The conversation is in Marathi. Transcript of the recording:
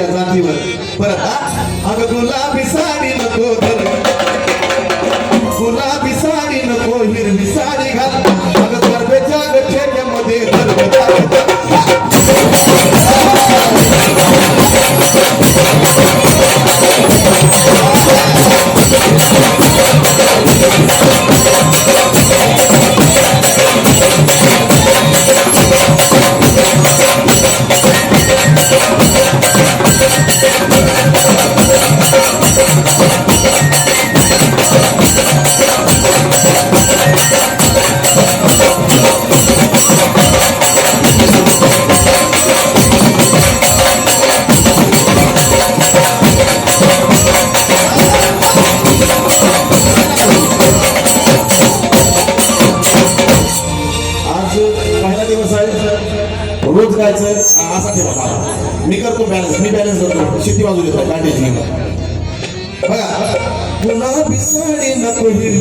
या जातीवर. परत अग गुलाबी साडी नको पहिला दिवस आहे. रोज गायचं आहे असा ठेवा मी करतो बॅलन्स मी बॅलन्स करतो. शेती बाजू येतो बॅटेज बघा पुन्हा भिसाडी नको